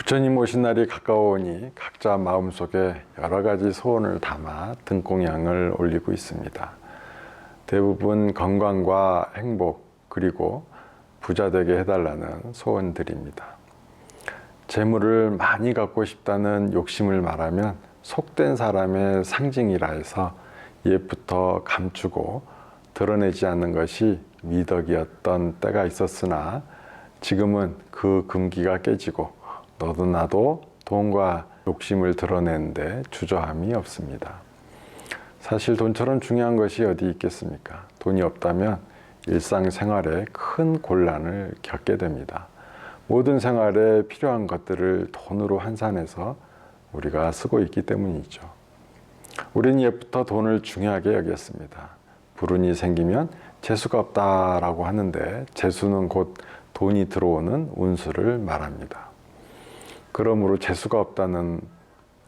부처님 오신 날이 가까워오니 각자 마음속에 여러 가지 소원을 담아 등공양을 올리고 있습니다. 대부분 건강과 행복 그리고 부자 되게 해달라는 소원들입니다. 재물을 많이 갖고 싶다는 욕심을 말하면 속된 사람의 상징이라 해서 옛부터 감추고 드러내지 않는 것이 미덕이었던 때가 있었으나 지금은 그 금기가 깨지고 너도 나도 돈과 욕심을 드러내는데 주저함이 없습니다. 사실 돈처럼 중요한 것이 어디 있겠습니까? 돈이 없다면 일상생활에 큰 곤란을 겪게 됩니다. 모든 생활에 필요한 것들을 돈으로 환산해서 우리가 쓰고 있기 때문이죠. 우리는 옛부터 돈을 중요하게 여겼습니다. 불운이 생기면 재수가 없다라고 하는데 재수는 곧 돈이 들어오는 운수를 말합니다. 그러므로 재수가 없다는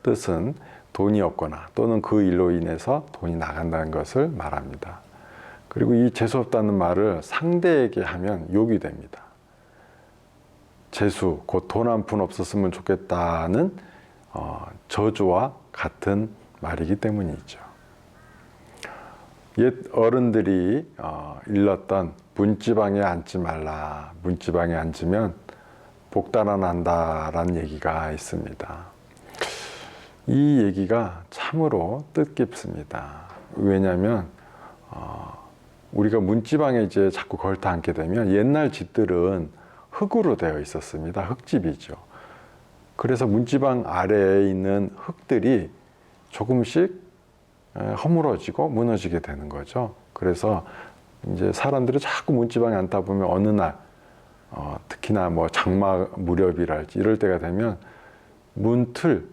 뜻은 돈이 없거나 또는 그 일로 인해서 돈이 나간다는 것을 말합니다. 그리고 이 재수 없다는 말을 상대에게 하면 욕이 됩니다. 재수, 곧 돈 한 푼 없었으면 좋겠다는 어, 저주와 같은 말이기 때문이죠. 옛 어른들이 어, 일렀던 문지방에 앉지 말라. 문지방에 앉으면 복 달아난다라는 얘기가 있습니다. 이 얘기가 참으로 뜻깊습니다. 왜냐하면 어, 우리가 문지방에 이제 자꾸 걸터 앉게 되면 옛날 집들은 흙으로 되어 있었습니다. 흙집이죠. 그래서 문지방 아래에 있는 흙들이 조금씩 허물어지고 무너지게 되는 거죠. 그래서 이제 사람들이 자꾸 문지방에 앉다 보면 어느 날 어, 특히나 뭐 장마 무렵이랄지 이럴 때가 되면 문틀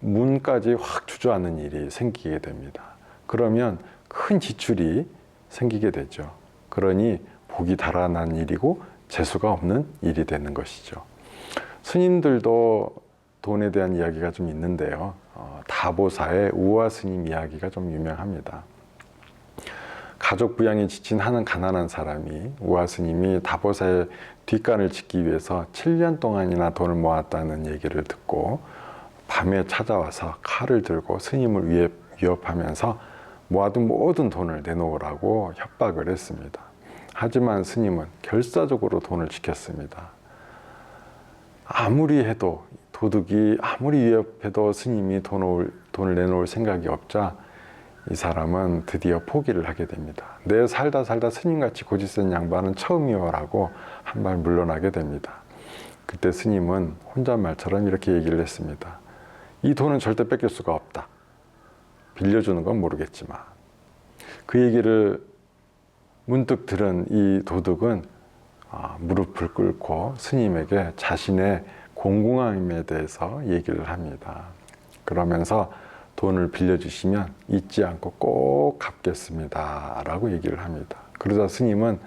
문까지 확 주저앉는 일이 생기게 됩니다. 그러면 큰 지출이 생기게 되죠. 그러니 복이 달아난 일이고 재수가 없는 일이 되는 것이죠. 스님들도 돈에 대한 이야기가 좀 있는데요. 어, 다보사의 우화 스님 이야기가 좀 유명합니다. 가족 부양에 지친 하는 가난한 사람이 우화 스님이 다보사의 뒷간을 짓기 위해서 7년 동안이나 돈을 모았다는 얘기를 듣고 밤에 찾아와서 칼을 들고 스님을 위협, 위협하면서 모아둔 모든 돈을 내놓으라고 협박을 했습니다. 하지만 스님은 결사적으로 돈을 지켰습니다. 아무리 해도 도둑이 아무리 위협해도 스님이 돈을, 돈을 내놓을 생각이 없자 이 사람은 드디어 포기를 하게 됩니다. 내 살다 살다 스님같이 고집센 양반은 처음이요라고 한 발 물러나게 됩니다. 그때 스님은 혼잣말처럼 이렇게 얘기를 했습니다. 이 돈은 절대 뺏길 수가 없다. 빌려주는 건 모르겠지만. 그 얘기를 문득 들은 이 도둑은 아, 무릎을 꿇고 스님에게 자신의 공공함에 대해서 얘기를 합니다. 그러면서 돈을 빌려주시면 잊지 않고 꼭 갚겠습니다. 라고 얘기를 합니다. 그러자 스님은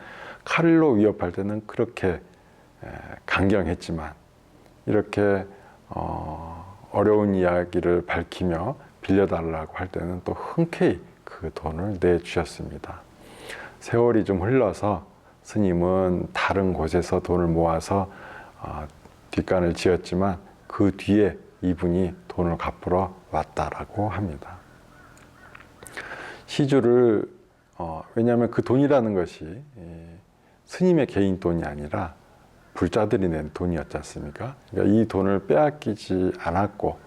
칼로 위협할 때는 그렇게 강경했지만 이렇게 어, 어려운 이야기를 밝히며 빌려달라고 할 때는 또 흔쾌히 그 돈을 내주셨습니다. 세월이 좀 흘러서 스님은 다른 곳에서 돈을 모아서 어, 뒷간을 지었지만 그 뒤에 이분이 돈을 갚으러 왔다라고 합니다. 시주를 어, 왜냐하면 그 돈이라는 것이 예, 스님의 개인 돈이 아니라 불자들이 낸 돈이었지 않습니까? 그러니까 이 돈을 빼앗기지 않았고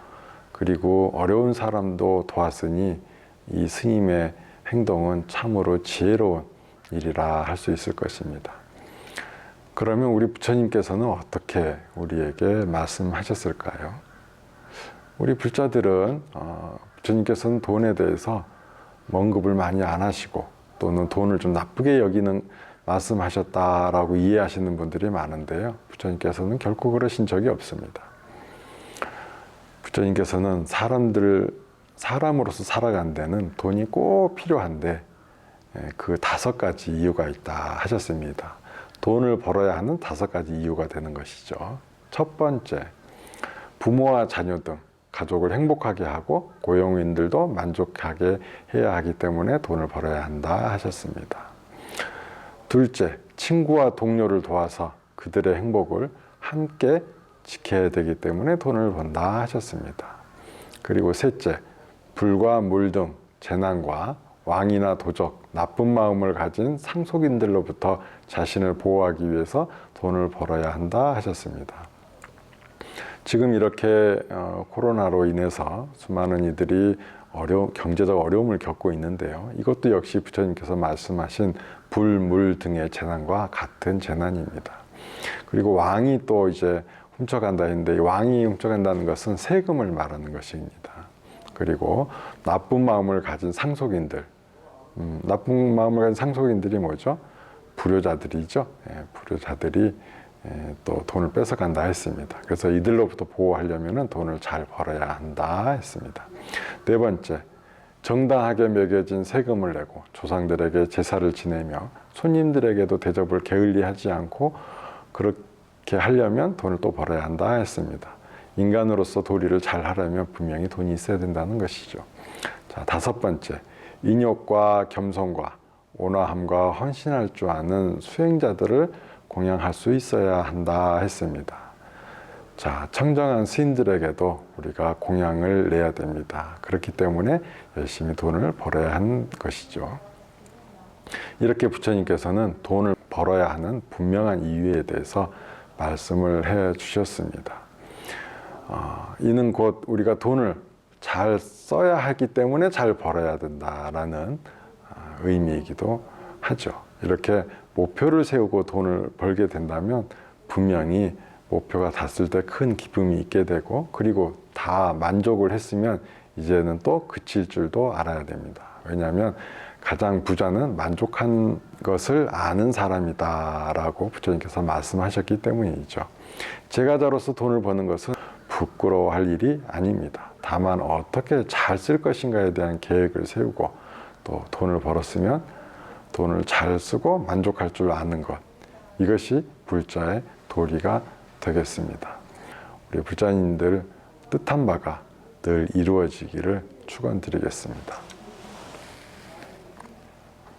그리고 어려운 사람도 도왔으니 이 스님의 행동은 참으로 지혜로운 일이라 할 수 있을 것입니다. 그러면 우리 부처님께서는 어떻게 우리에게 말씀하셨을까요? 우리 불자들은 어, 부처님께서는 돈에 대해서 먼급을 많이 안 하시고 또는 돈을 좀 나쁘게 여기는 말씀하셨다라고 이해하시는 분들이 많은데요. 부처님께서는 결코 그러신 적이 없습니다. 부처님께서는 사람들 사람으로서 살아간 데는 돈이 꼭 필요한데 예, 그 다섯 가지 이유가 있다 하셨습니다. 돈을 벌어야 하는 다섯 가지 이유가 되는 것이죠. 첫 번째, 부모와 자녀 등 가족을 행복하게 하고 고용인들도 만족하게 해야 하기 때문에 돈을 벌어야 한다 하셨습니다. 둘째, 친구와 동료를 도와서 그들의 행복을 함께 지켜야 되기 때문에 돈을 번다 하셨습니다. 그리고 셋째, 불과 물 등 재난과 왕이나 도적, 나쁜 마음을 가진 상속인들로부터 자신을 보호하기 위해서 돈을 벌어야 한다 하셨습니다. 지금 이렇게 어, 코로나로 인해서 수많은 이들이 어려 경제적 어려움을 겪고 있는데요. 이것도 역시 부처님께서 말씀하신 불, 물 등의 재난과 같은 재난입니다. 그리고 왕이 또 이제 훔쳐간다 했는데 이 왕이 훔쳐간다는 것은 세금을 말하는 것입니다. 그리고 나쁜 마음을 가진 상속인들, 음, 나쁜 마음을 가진 상속인들이 뭐죠? 불효자들이죠. 예, 불효자들이 예, 또 돈을 뺏어간다 했습니다. 그래서 이들로부터 보호하려면 돈을 잘 벌어야 한다 했습니다. 네 번째, 정당하게 매겨진 세금을 내고 조상들에게 제사를 지내며 손님들에게도 대접을 게을리하지 않고 그렇게 하려면 돈을 또 벌어야 한다 했습니다. 인간으로서 도리를 잘 하려면 분명히 돈이 있어야 된다는 것이죠. 자, 다섯 번째, 인욕과 겸손과 온화함과 헌신할 줄 아는 수행자들을 공양할 수 있어야 한다 했습니다. 자, 청정한 스님들에게도 우리가 공양을 내야 됩니다. 그렇기 때문에 열심히 돈을 벌어야 하는 것이죠. 이렇게 부처님께서는 돈을 벌어야 하는 분명한 이유에 대해서 말씀을 해 주셨습니다. 어, 이는 곧 우리가 돈을 잘 써야 하기 때문에 잘 벌어야 된다라는 아, 의미이기도 하죠. 이렇게 목표를 세우고 돈을 벌게 된다면 분명히 목표가 닿았을 때 큰 기쁨이 있게 되고 그리고 다 만족을 했으면 이제는 또 그칠 줄도 알아야 됩니다. 왜냐하면 가장 부자는 만족한 것을 아는 사람이다라고 부처님께서 말씀하셨기 때문이죠. 제가 자로서 돈을 버는 것은 부끄러워할 일이 아닙니다. 다만 어떻게 잘 쓸 것인가에 대한 계획을 세우고 또 돈을 벌었으면 돈을 잘 쓰고 만족할 줄 아는 것 이것이 불자의 도리가 되겠습니다. 우리 불자님들 뜻한 바가 늘 이루어지기를 축원드리겠습니다.